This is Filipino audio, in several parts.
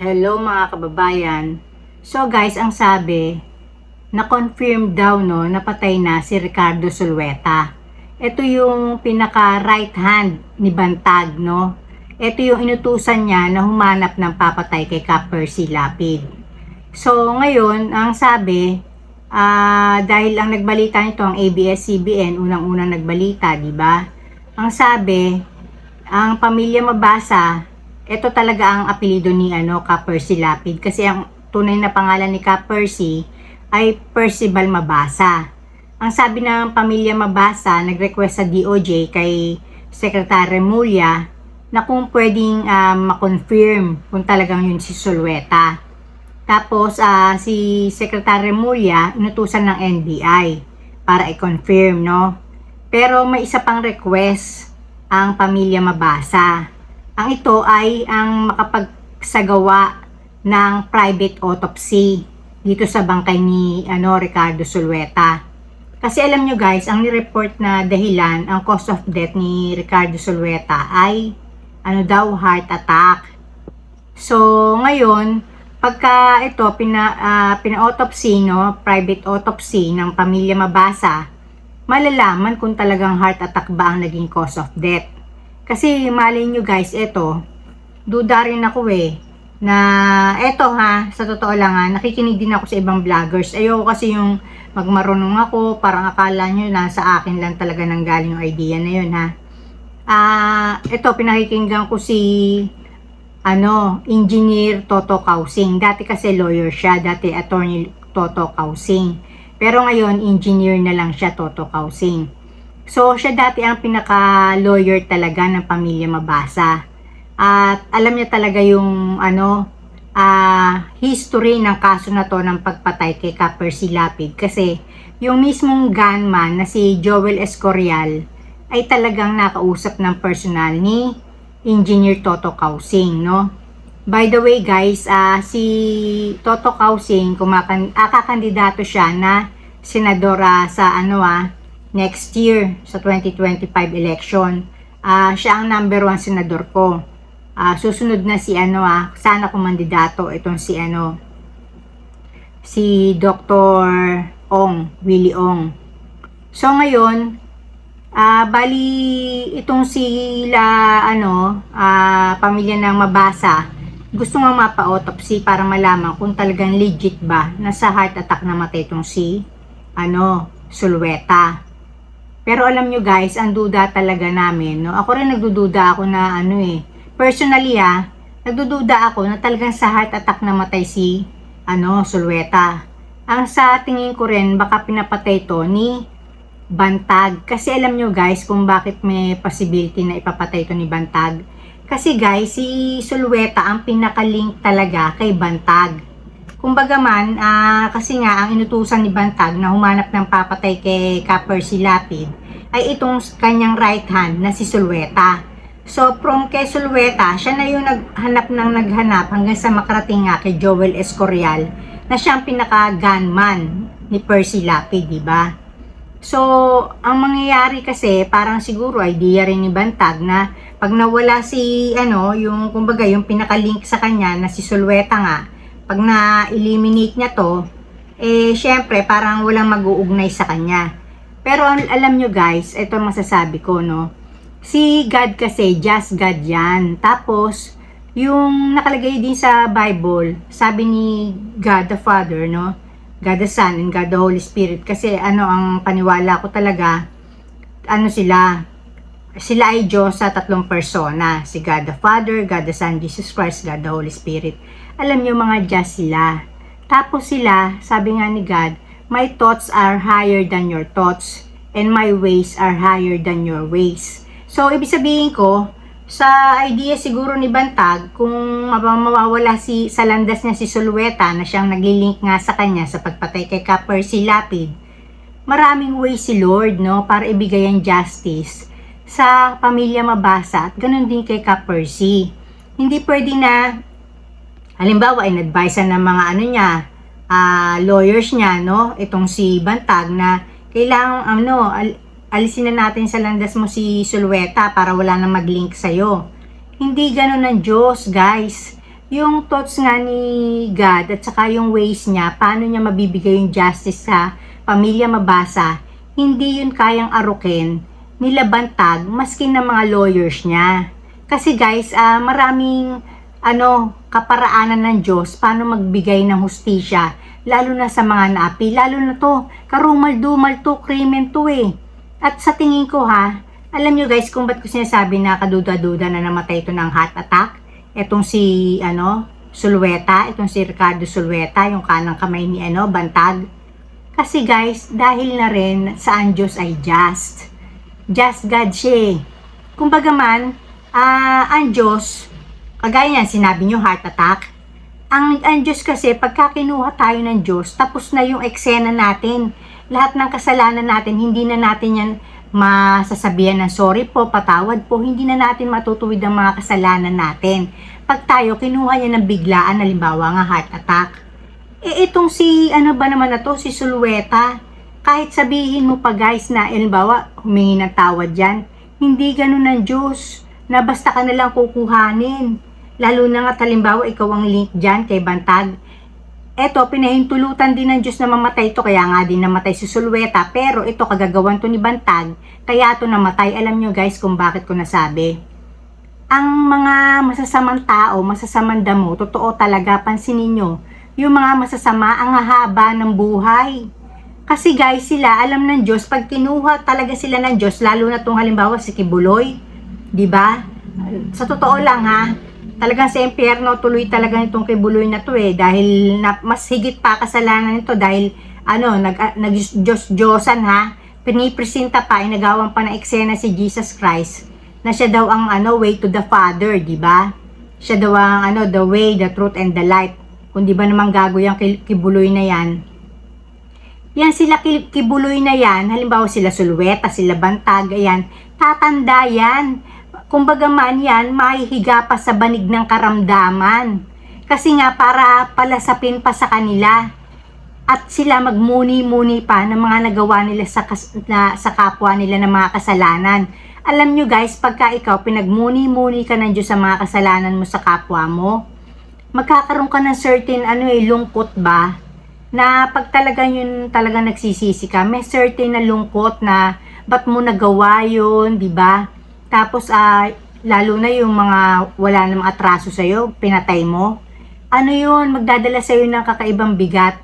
Hello mga kababayan. So guys, ang sabi, na-confirm daw no, napatay na si Ricardo Sulueta. Ito yung pinaka right hand ni Bantag no. Ito yung inutusan niya na humanap ng papatay kay Cap Percy Lapid. So ngayon, ang sabi, ah dahil ang nagbalita nito ang ABS-CBN, unang-unang nagbalita, di ba? Ang sabi, ang pamilya Mabasa, ito talaga ang apelido ni ano, Ka Percy Lapid kasi ang tunay na pangalan ni Ka Percy ay Percival Mabasa. Ang sabi ng pamilya Mabasa, nag-request sa DOJ kay Secretary Remulla na kung pwedeng ah, ma-confirm kung talagang yun si Solueta. Tapos ah, si Secretary Remulla inutusan ng NBI para i-confirm, no? Pero may isa pang request ang pamilya Mabasa. Ang ito ay ang makapagsagawa ng private autopsy dito sa bangkay ni ano Ricardo Sulueta. Kasi alam nyo guys, ang ni-report na dahilan, ang cause of death ni Ricardo Sulueta ay ano daw, heart attack. So, ngayon, pagka ito, pina, ah, pina-autopsy, no, private autopsy ng pamilya Mabasa, malalaman kung talagang heart attack ba ang naging cause of death. Kasi malay nyo guys, ito, duda rin ako eh, na eto ha, sa totoo lang ha, nakikinig din ako sa ibang vloggers. Ayoko kasi yung magmarunong ako, parang akala nyo na sa akin lang talaga nang galing yung idea na yun ha. Ah, eto, pinakikinggan ko si ano, Engineer Toto Kausing. Dati kasi lawyer siya, dati attorney Toto Kausing. Pero ngayon, engineer na lang siya, Toto Kausing. So, siya dati ang pinaka-lawyer talaga ng pamilya Mabasa. At alam niya talaga yung ano, ah history ng kaso na to ng pagpatay kay Kapper Lapid. Kasi yung mismong gunman na si Joel Escorial ay talagang nakausap ng personal ni Engineer Toto Kausing, no? By the way guys, ah si Toto Kausing, kumakan ah, siya na senadora sa ano ah, next year sa 2025 election. Ah, siya ang number one senador ko. Ah, susunod na si ano ah, sana kumandidato itong si ano si Dr. Ong, Willie Ong. So ngayon, ah bali itong sila ano, ah pamilya ng Mabasa, gusto nga mapa-autopsy para malaman kung talagang legit ba na sa heart attack namatay itong si ano, Sulueta. Pero alam nyo guys, ang duda talaga namin, no? Ako rin nagdududa ako na ano eh. Personally ah, nagdududa ako na talagang sa heart attack namatay si ano, Sulueta. Ang sa tingin ko rin, baka pinapatay to ni Bantag. Kasi alam nyo guys kung bakit may possibility na ipapatay to ni Bantag. Kasi guys, si Sulueta ang pinaka-link talaga kay Bantag. Kumbaga man, ah, kasi nga ang inutusan ni Bantag na humanap ng papatay kay Kapper si Lapid ay itong kanyang right hand na si Sulueta. So from kay Sulueta, siya na yung naghanap ng naghanap hanggang sa makarating nga kay Joel Escorial na siyang pinaka-gunman ni Percy Lapid, di ba? So, ang mangyayari kasi, parang siguro idea rin ni Bantag na pag nawala si, ano, yung, kumbaga, yung pinaka-link sa kanya na si Sulueta nga, pag na-eliminate niya to, eh, syempre, parang walang mag-uugnay sa kanya. Pero al- alam nyo guys, ito masasabi ko, no? Si God kasi, just God yan. Tapos, yung nakalagay din sa Bible, sabi ni God the Father, no? God the Son and God the Holy Spirit. Kasi ano ang paniwala ko talaga, ano sila, sila ay Diyos sa tatlong persona. Si God the Father, God the Son, Jesus Christ, God the Holy Spirit. Alam niyo mga Diyos sila. Tapos sila, sabi nga ni God, My thoughts are higher than your thoughts and my ways are higher than your ways. So, ibig sabihin ko, sa idea siguro ni Bantag, kung mawawala si, sa landas niya si Sulueta na siyang naglilink nga sa kanya sa pagpatay kay Kapper si Lapid, maraming way si Lord no, para ibigay ang justice sa pamilya Mabasa at ganun din kay Kapercy. Hindi pwede na halimbawa in-advise ng mga ano niya, ah, lawyers niya, no, itong si Bantag na kailangan ano, al- alisin na natin sa landas mo si Sulueta para wala na mag-link sa'yo. Hindi ganun ang Diyos, guys. yung thoughts nga ni God at saka yung ways niya, paano niya mabibigay yung justice sa pamilya mabasa, hindi yun kayang arukin nilabantag maski ng mga lawyers niya. Kasi guys, ah, maraming ano, kaparaanan ng Diyos paano magbigay ng hustisya, lalo na sa mga naapi, lalo na to, karumal-dumal to, krimen to eh. At sa tingin ko ha, alam nyo guys kung ba't ko sinasabi na kaduda-duda na namatay ito ng heart attack? Etong si, ano, Sulweta, itong si Ricardo Sulweta, yung kanang kamay ni, ano, Bantag. Kasi guys, dahil na rin sa ang Diyos ay just. Just God siya eh. Kumbaga man, ah, ang Diyos, kagaya niyan, sinabi nyo heart attack, ang, ang Diyos kasi, pagka kinuha tayo ng Diyos, tapos na yung eksena natin. Lahat ng kasalanan natin, hindi na natin yan masasabihan ng sorry po, patawad po, hindi na natin matutuwid ang mga kasalanan natin. Pag tayo, kinuha niya ng biglaan, halimbawa nga heart attack. Eh itong si, ano ba naman na to, si Sulueta, kahit sabihin mo pa guys na, halimbawa, humingi ng tawad yan, hindi ganun ng Diyos, na basta ka nalang kukuhanin. Lalo na nga halimbawa, ikaw ang link dyan kay Bantag. Eto, pinahintulutan din ng Diyos na mamatay ito, kaya nga din namatay si Sulweta, pero ito kagagawan to ni Bantag, kaya ito namatay. Alam nyo guys kung bakit ko nasabi. Ang mga masasamang tao, masasamang damo, totoo talaga, pansinin nyo, yung mga masasama, ang haba ng buhay. Kasi guys, sila, alam ng Diyos, pag kinuha talaga sila ng Diyos, lalo na itong halimbawa si Kibuloy, di ba? Sa totoo lang ha, talagang sa impyerno tuloy talaga nitong kibuloy na to eh dahil na, mas higit pa kasalanan nito dahil ano nag nag Diyos Diyosan ha pinipresenta pa inagawan pa ng eksena si Jesus Christ na siya daw ang ano way to the Father di ba? Siya daw ang ano the way the truth and the light. Kung di ba naman gago yung ki- kibuloy na yan yan sila ki- kibuloy na yan, halimbawa sila sulweta, sila bantag, ayan, tatanda yan. Kumbaga man yan, mahihiga pa sa banig ng karamdaman. Kasi nga para palasapin pa sa kanila. At sila magmuni-muni pa ng mga nagawa nila sa, kas- na, sa kapwa nila ng mga kasalanan. Alam nyo guys, pagka ikaw pinagmuni-muni ka ng Diyos sa mga kasalanan mo sa kapwa mo, magkakaroon ka ng certain ano eh, lungkot ba? Na pag talaga yun talaga nagsisisi ka, may certain na lungkot na ba't mo nagawa yun, di ba? Tapos, ah, lalo na yung mga wala namang atraso sa'yo, pinatay mo. Ano yun, magdadala sa'yo ng kakaibang bigat.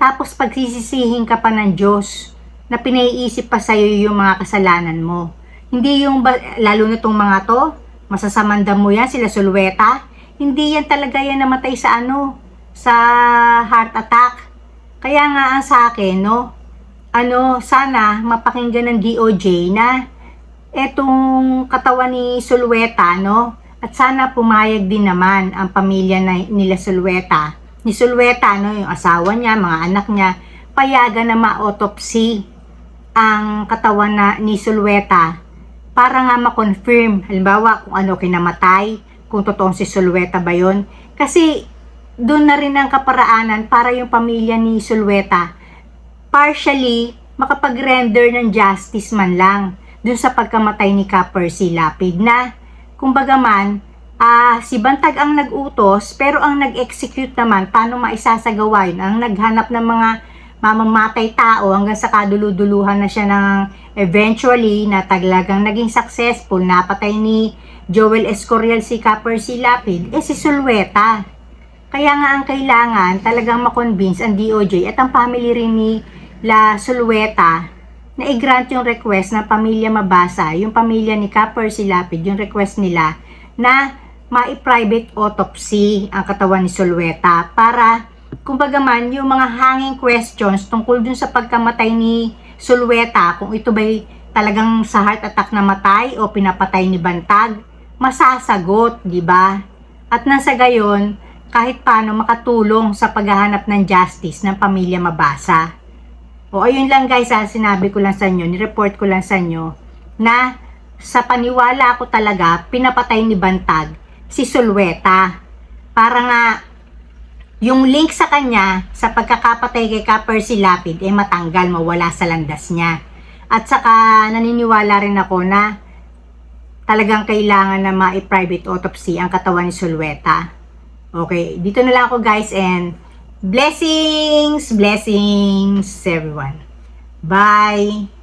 Tapos, pagsisisihin ka pa ng Diyos, na pinaiisip pa sa'yo yung mga kasalanan mo. Hindi yung, lalo na tong mga to, masasamanda mo yan, sila sulweta, hindi yan talaga yan namatay sa ano, sa heart attack. Kaya nga ang sa akin, no, ano, sana mapakinggan ng DOJ na etong katawan ni Sulweta, no, at sana pumayag din naman ang pamilya na, nila Sulweta, ni Sulweta, no, yung asawa niya, mga anak niya, payagan na ma-autopsy ang katawan na ni Sulweta para nga ma-confirm, halimbawa kung ano kinamatay, kung totoong si Sulweta ba yun. Kasi doon na rin ang kaparaanan para yung pamilya ni Sulweta partially makapag-render ng justice man lang dun sa pagkamatay ni Ka Percy Lapid na kumbaga man ah, si Bantag ang nag-utos pero ang nag-execute naman paano maisasagawa yun? Ang naghanap ng mga mamamatay tao hanggang sa kaduluduluhan na siya ng eventually na talagang naging successful napatay ni Joel Escorial si Ka Percy Lapid eh si Sulweta kaya nga ang kailangan talagang makonvince ang DOJ at ang family rin ni La Sulueta na i-grant yung request ng pamilya mabasa, yung pamilya ni Kapper Silapid, yung request nila na ma-private autopsy ang katawan ni Sulueta para kumbaga man yung mga hanging questions tungkol dun sa pagkamatay ni Sulueta kung ito ba'y talagang sa heart attack na matay o pinapatay ni Bantag masasagot, di ba? At nasa gayon, kahit paano makatulong sa paghahanap ng justice ng pamilya mabasa. O ayun lang guys, ha, sinabi ko lang sa inyo, ni-report ko lang sa inyo na sa paniwala ko talaga, pinapatay ni Bantag si Sulweta. Para nga yung link sa kanya sa pagkakapatay kay Ka Percy Lapid ay matanggal, mawala sa landas niya. At saka naniniwala rin ako na talagang kailangan na ma-private autopsy ang katawan ni Sulweta Okay, dito na lang ako guys and blessings, blessings everyone. Bye!